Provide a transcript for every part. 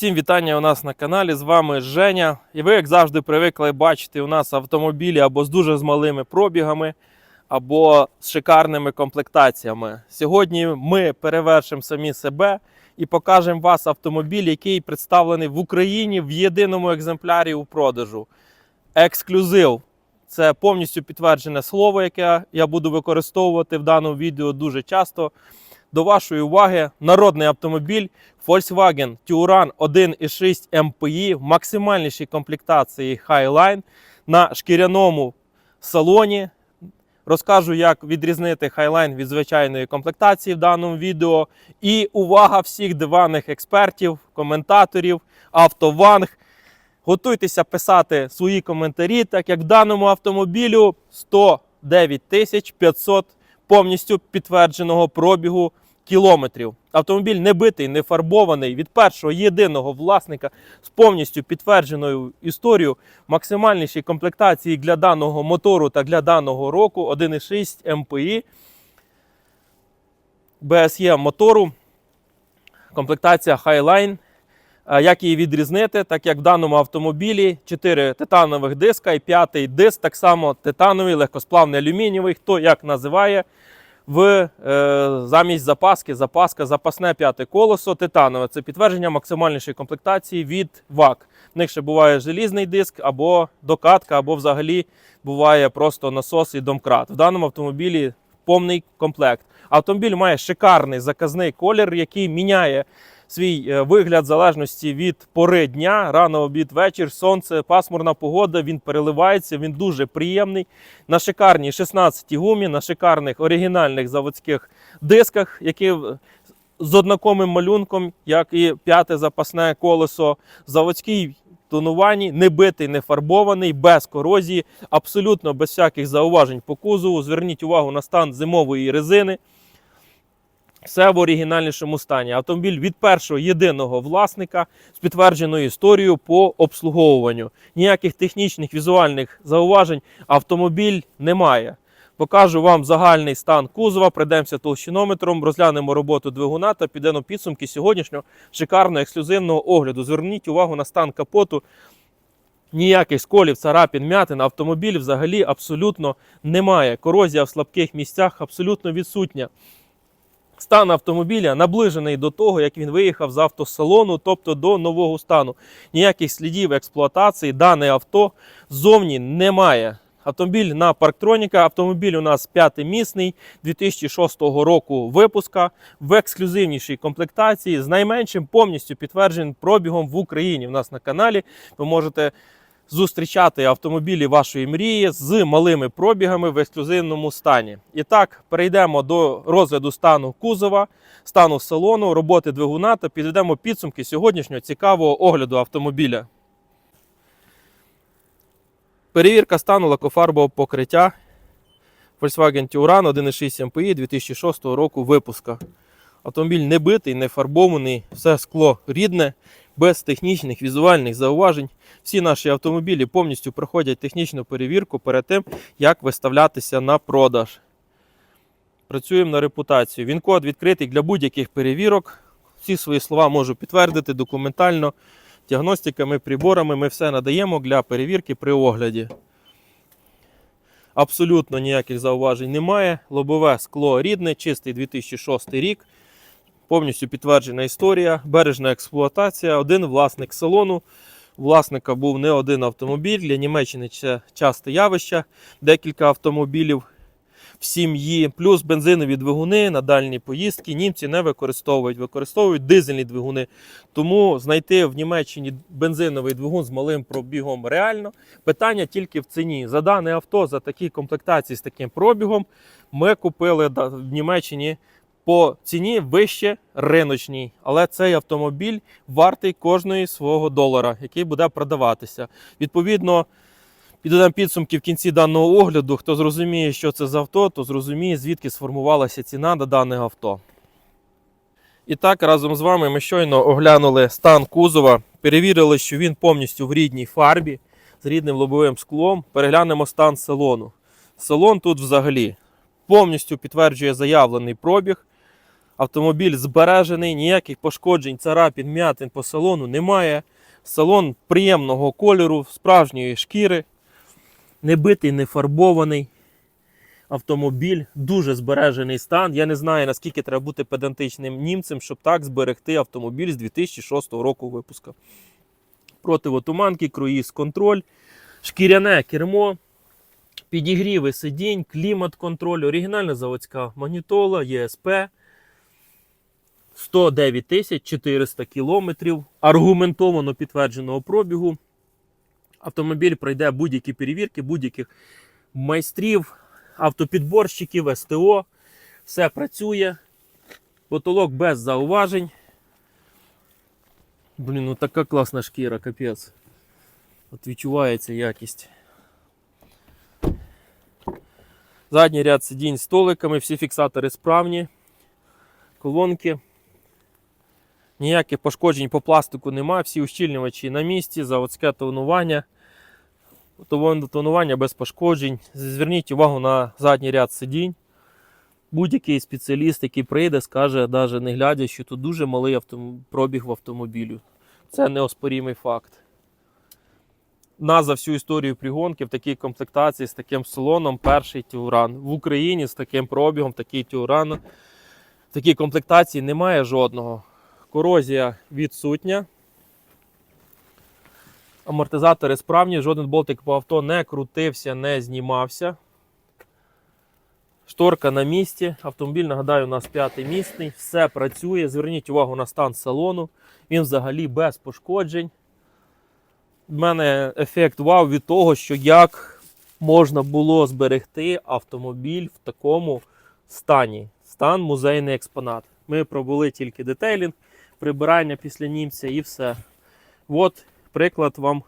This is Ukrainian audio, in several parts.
Всім вітання у нас на каналі. З вами Женя. І ви, як завжди, привикли бачити у нас автомобілі або з дуже з малими пробігами, або з шикарними комплектаціями. Сьогодні ми перевершимо самі себе і покажемо вас автомобіль, який представлений в Україні в єдиному екземплярі у продажу. Ексклюзив. Це повністю підтверджене слово, яке я буду використовувати в даному відео дуже часто. До вашої уваги народний автомобіль Volkswagen Touran 1.6 MPI в максимальнішій комплектації Highline на шкіряному салоні. Розкажу, як відрізнити Highline від звичайної комплектації в даному відео. І увага всіх диванних експертів, коментаторів, автованг. Готуйтеся писати свої коментарі, так як в даному автомобілю 109 500 повністю підтвердженого пробігу кілометрів. Автомобіль не битий, не фарбований від першого єдиного власника з повністю підтвердженою історією максимальнішій комплектації для даного мотору та для даного року 1.6 МПІ BSE мотору. Комплектація Highline. Е, Як її відрізнити, так як в даному автомобілі 4 титанових диска і п'ятий диск, так само титановий, легкосплавний алюмінієвий, хто як називає в е, замість запаски, запаска, запасне п'яте колесо, титанове. Це підтвердження максимальнішої комплектації від ВАК. В них ще буває желізний диск, або докатка, або взагалі буває просто насос і домкрат. В даному автомобілі повний комплект. Автомобіль має шикарний заказний колір, який міняє свій е, вигляд в залежності від пори дня, рано обід, вечір, сонце, пасмурна погода. Він переливається, він дуже приємний. На шикарній 16 гумі, на шикарних оригінальних заводських дисках, які з однаковим малюнком, як і п'яте запасне колесо, заводський тонуванні, не битий, не фарбований, без корозії, абсолютно без всяких зауважень по кузову. Зверніть увагу на стан зимової резини. Все в оригінальнішому стані. Автомобіль від першого єдиного власника з підтвердженою історією по обслуговуванню. Ніяких технічних візуальних зауважень автомобіль не має. Покажу вам загальний стан кузова, пройдемося толщинометром, розглянемо роботу двигуна та підемо підсумки сьогоднішнього шикарного ексклюзивного огляду. Зверніть увагу на стан капоту. Ніяких сколів, царапін, м'ятин, автомобіль взагалі абсолютно немає. Корозія в слабких місцях абсолютно відсутня. Стан автомобіля наближений до того, як він виїхав з автосалону, тобто до нового стану. Ніяких слідів експлуатації дане авто ззовні немає. Автомобіль на парктроніка. Автомобіль у нас п'ятимісний 2006 року випуска в ексклюзивнішій комплектації з найменшим повністю підтвердженим пробігом в Україні. У нас на каналі ви можете зустрічати автомобілі вашої мрії з малими пробігами в ексклюзивному стані. І так, перейдемо до розгляду стану кузова, стану салону, роботи двигуна та підведемо підсумки сьогоднішнього цікавого огляду автомобіля. Перевірка стану лакофарбового покриття Volkswagen Touran 1.6 MPI 2006 року випуска. Автомобіль не битий, не фарбований, все скло рідне, без технічних візуальних зауважень. Всі наші автомобілі повністю проходять технічну перевірку перед тим, як виставлятися на продаж. Працюємо на репутацію. Він код відкритий для будь-яких перевірок. Всі свої слова можу підтвердити документально. Діагностиками, приборами ми все надаємо для перевірки при огляді. Абсолютно ніяких зауважень немає. Лобове скло рідне, чистий 2006 рік. Повністю підтверджена історія, бережна експлуатація, один власник салону. Власника був не один автомобіль. Для Німеччини це часте явище, декілька автомобілів в сім'ї, плюс бензинові двигуни на дальні поїздки німці не використовують, використовують дизельні двигуни. Тому знайти в Німеччині бензиновий двигун з малим пробігом реально. Питання тільки в ціні. За дане авто, за такі комплектації з таким пробігом, ми купили в Німеччині по ціні вище риночній. Але цей автомобіль вартий кожної свого долара, який буде продаватися. Відповідно. Підведемо підсумки в кінці даного огляду. Хто зрозуміє, що це за авто, то зрозуміє, звідки сформувалася ціна на дане авто. І так, разом з вами ми щойно оглянули стан кузова, перевірили, що він повністю в рідній фарбі з рідним лобовим склом. Переглянемо стан салону. Салон тут взагалі повністю підтверджує заявлений пробіг. Автомобіль збережений, ніяких пошкоджень, царапін, м'ятин по салону немає. Салон приємного кольору, справжньої шкіри, не битий, не фарбований. Автомобіль дуже збережений стан. Я не знаю, наскільки треба бути педантичним німцем, щоб так зберегти автомобіль з 2006 року випуска. Противотуманки, круїз контроль, шкіряне кермо, підігріви сидінь, клімат-контроль, оригінальна заводська магнітола, ЄСП. 109 тисяч 400 кілометрів аргументовано підтвердженого пробігу. Автомобіль пройде будь-які перевірки, будь-яких майстрів, автопідборщиків, СТО. Все працює. Потолок без зауважень. Блін, ну така класна шкіра, капець. От відчувається якість. Задній ряд сидінь з столиками, всі фіксатори справні. Колонки. Ніяких пошкоджень по пластику немає, всі ущільнювачі на місці, заводське тонування. Тон- Тонування без пошкоджень. Зверніть увагу на задній ряд сидінь. Будь-який спеціаліст, який прийде, скаже, навіть не глядя, що тут дуже малий автом... пробіг в автомобілю. Це неоспорімий факт. На за всю історію пригонки в такій комплектації з таким салоном перший Тіуран. В Україні з таким пробігом такий Тіуран. В такій комплектації немає жодного. Корозія відсутня. Амортизатори справні, жоден болтик по авто не крутився, не знімався. Шторка на місці. Автомобіль, нагадаю, у нас п'ятимісний. Все працює. Зверніть увагу на стан салону. Він взагалі без пошкоджень. У мене ефект вау від того, що як можна було зберегти автомобіль в такому стані. Стан музейний експонат. Ми пробули тільки детейлінг, прибирання після німця і все. От приклад вам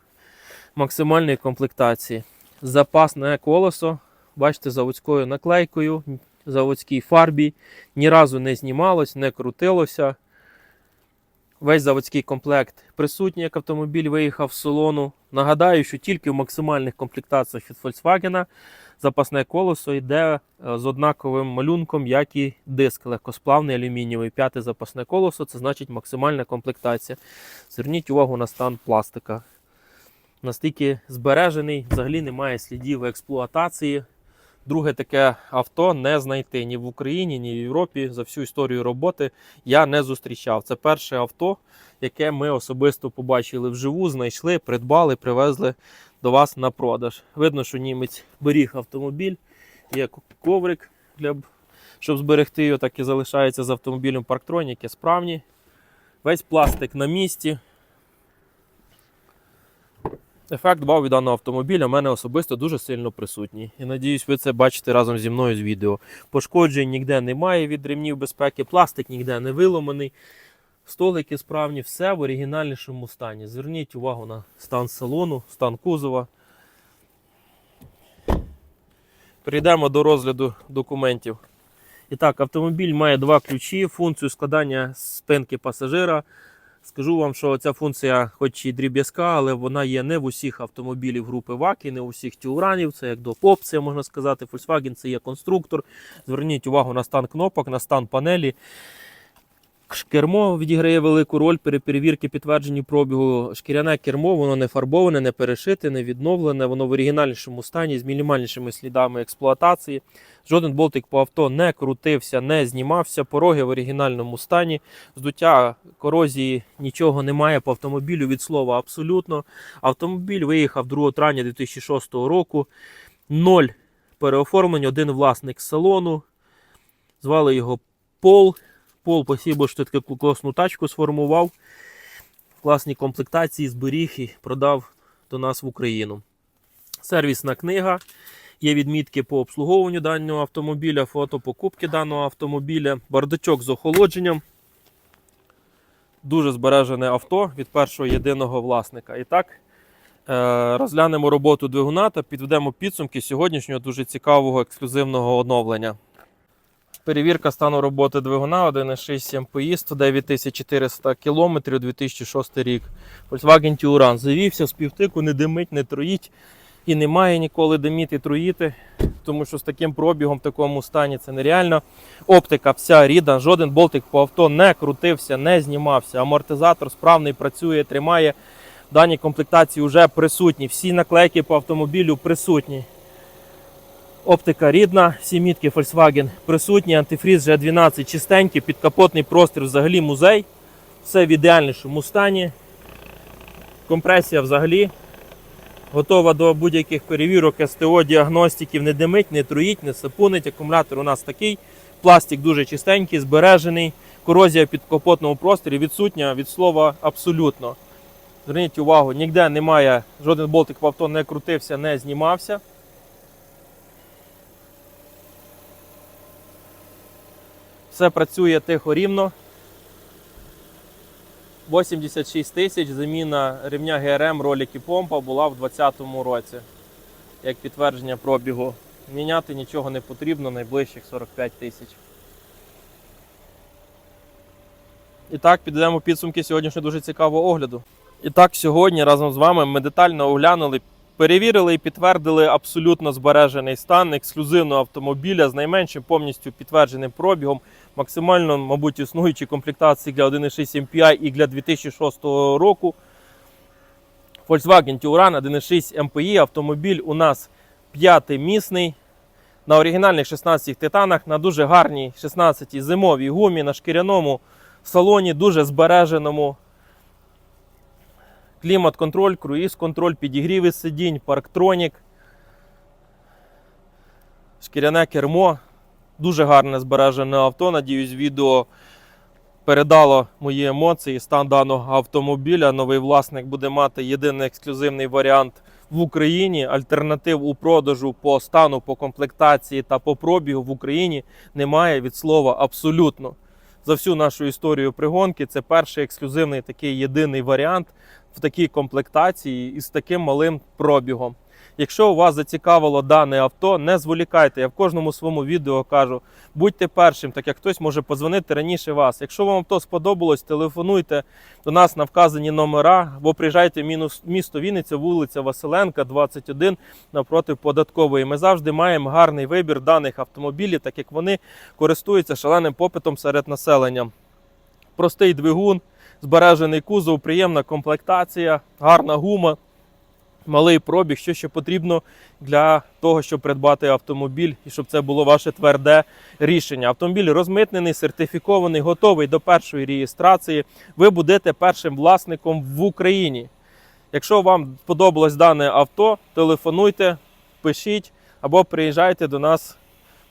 максимальної комплектації. Запасне колесо, бачите, заводською наклейкою, заводській фарбі. Ні разу не знімалось, не крутилося. Весь заводський комплект присутній, як автомобіль виїхав з салону. Нагадаю, що тільки в максимальних комплектаціях від Volkswagen запасне колесо йде е, з однаковим малюнком, як і диск легкосплавний алюмінієвий. П'яте запасне колесо це значить максимальна комплектація. Зверніть увагу на стан пластика. Настільки збережений, взагалі немає слідів експлуатації. Друге таке авто не знайти ні в Україні, ні в Європі. За всю історію роботи я не зустрічав. Це перше авто, яке ми особисто побачили вживу, знайшли, придбали, привезли до вас на продаж. Видно, що німець беріг автомобіль, є коврик, для, щоб зберегти його, так і залишається з автомобілем парктроніки справні. Весь пластик на місці. Ефект вау від даного автомобіля в мене особисто дуже сильно присутній. І надіюсь, ви це бачите разом зі мною з відео. Пошкоджень ніде немає від ремнів безпеки, пластик ніде не виломаний. Столики справні, все в оригінальнішому стані. Зверніть увагу на стан салону, стан кузова. Перейдемо до розгляду документів. І так, автомобіль має два ключі, функцію складання спинки пасажира. Скажу вам, що ця функція, хоч і дріб'язка, але вона є не в усіх автомобілів групи ВАК і не у всіх тіуранів. Це як до опція, можна сказати. Volkswagen це є конструктор. Зверніть увагу на стан кнопок, на стан панелі. Кермо відіграє велику роль при перевірці підтвердженні пробігу. Шкіряне кермо, воно не фарбоване, не перешите, не відновлене, воно в оригінальнішому стані з мінімальнішими слідами експлуатації. Жоден болтик по авто не крутився, не знімався. Пороги в оригінальному стані. Здуття корозії нічого немає по автомобілю від слова абсолютно. Автомобіль виїхав 2 травня 2006 року. Ноль переоформлень, один власник салону. Звали його Пол. Пол, спасибо, що ти таку класну тачку сформував. Класні комплектації зберіг і продав до нас в Україну. Сервісна книга. Є відмітки по обслуговуванню даного автомобіля, фото покупки даного автомобіля, бардачок з охолодженням. Дуже збережене авто від першого єдиного власника. І так, е, розглянемо роботу двигуна та підведемо підсумки сьогоднішнього дуже цікавого ексклюзивного оновлення. Перевірка стану роботи двигуна 1.6 MPI 109 400 км 2006 рік. Volkswagen Touran завівся з півтику, не димить, не троїть і не має ніколи диміти, троїти. тому що з таким пробігом, в такому стані це нереально. Оптика вся рідна, жоден болтик по авто не крутився, не знімався. Амортизатор справний працює, тримає. В даній комплектації вже присутні. Всі наклейки по автомобілю присутні. Оптика рідна, всі мітки Volkswagen присутні, антифріз G12 чистенький, підкапотний простір взагалі музей. Все в ідеальнішому стані. Компресія взагалі готова до будь-яких перевірок СТО, діагностиків, не димить, не труїть, не сапунить. Акумулятор у нас такий. Пластик дуже чистенький, збережений. Корозія в підкапотному просторі відсутня від слова абсолютно. Зверніть увагу, ніде немає, жоден болтик в авто не крутився, не знімався. Все працює тихо рівно. 86 тисяч заміна ремня ГРМ ролики помпа була в 2020 році. Як підтвердження пробігу. Міняти нічого не потрібно, найближчих 45 тисяч. І так, підведемо підсумки сьогоднішнього дуже цікавого огляду. І так, сьогодні разом з вами ми детально оглянули, перевірили і підтвердили абсолютно збережений стан ексклюзивного автомобіля з найменшим повністю підтвердженим пробігом, максимально, мабуть, існуючі комплектації для 1.6 MPI і для 2006 року. Volkswagen Touran 1.6 MPI автомобіль у нас п'ятимісний. На оригінальних 16 титанах, на дуже гарній 16 зимовій гумі, на шкіряному салоні, дуже збереженому. Клімат-контроль, круїз-контроль, підігріви сидінь, парктронік, шкіряне кермо. Дуже гарне збережене авто. Надіюсь, відео передало мої емоції. Стан даного автомобіля. Новий власник буде мати єдиний ексклюзивний варіант в Україні. Альтернатив у продажу по стану, по комплектації та по пробігу в Україні немає від слова абсолютно. За всю нашу історію пригонки це перший ексклюзивний такий єдиний варіант в такій комплектації і з таким малим пробігом. Якщо вас зацікавило дане авто, не зволікайте. Я в кожному своєму відео кажу, будьте першим, так як хтось може позвонити раніше вас. Якщо вам авто сподобалось, телефонуйте до нас на вказані номера або приїжджайте в місто Вінниця, вулиця Василенка, 21 напроти податкової. Ми завжди маємо гарний вибір даних автомобілів, так як вони користуються шаленим попитом серед населення. Простий двигун, збережений кузов, приємна комплектація, гарна гума, малий пробіг, що ще потрібно для того, щоб придбати автомобіль і щоб це було ваше тверде рішення. Автомобіль розмитнений, сертифікований, готовий до першої реєстрації. Ви будете першим власником в Україні. Якщо вам сподобалось дане авто, телефонуйте, пишіть або приїжджайте до нас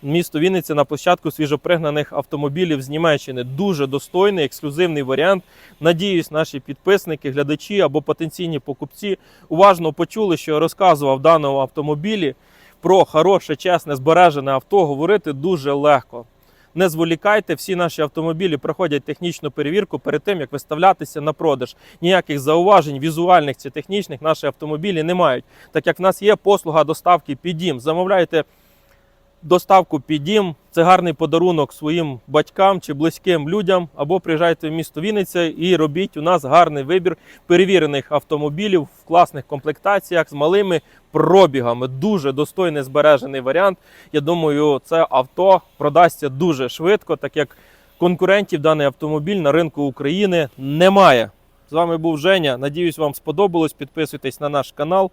місто Вінниця на площадку свіжопригнаних автомобілів з Німеччини. Дуже достойний, ексклюзивний варіант. Надіюсь, наші підписники, глядачі або потенційні покупці уважно почули, що я розказував даному автомобілі про хороше, чесне, збережене авто. Говорити дуже легко. Не зволікайте, всі наші автомобілі проходять технічну перевірку перед тим, як виставлятися на продаж. Ніяких зауважень, візуальних чи технічних наші автомобілі не мають. Так як в нас є послуга доставки під дім. Замовляйте доставку під дім. Це гарний подарунок своїм батькам чи близьким людям. Або приїжджайте в місто Вінниця і робіть у нас гарний вибір перевірених автомобілів в класних комплектаціях з малими пробігами. Дуже достойний збережений варіант. Я думаю, це авто продасться дуже швидко, так як конкурентів даний автомобіль на ринку України немає. З вами був Женя. Надіюсь, вам сподобалось. Підписуйтесь на наш канал.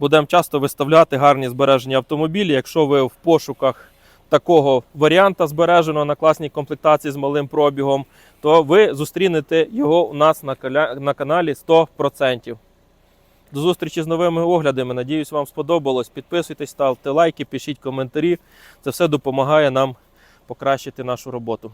Будемо часто виставляти гарні збережені автомобілі. Якщо ви в пошуках такого варіанта збереженого на класній комплектації з малим пробігом, то ви зустрінете його у нас на, каналі 100%. До зустрічі з новими оглядами. Надіюсь, вам сподобалось. Підписуйтесь, ставте лайки, пишіть коментарі. Це все допомагає нам покращити нашу роботу.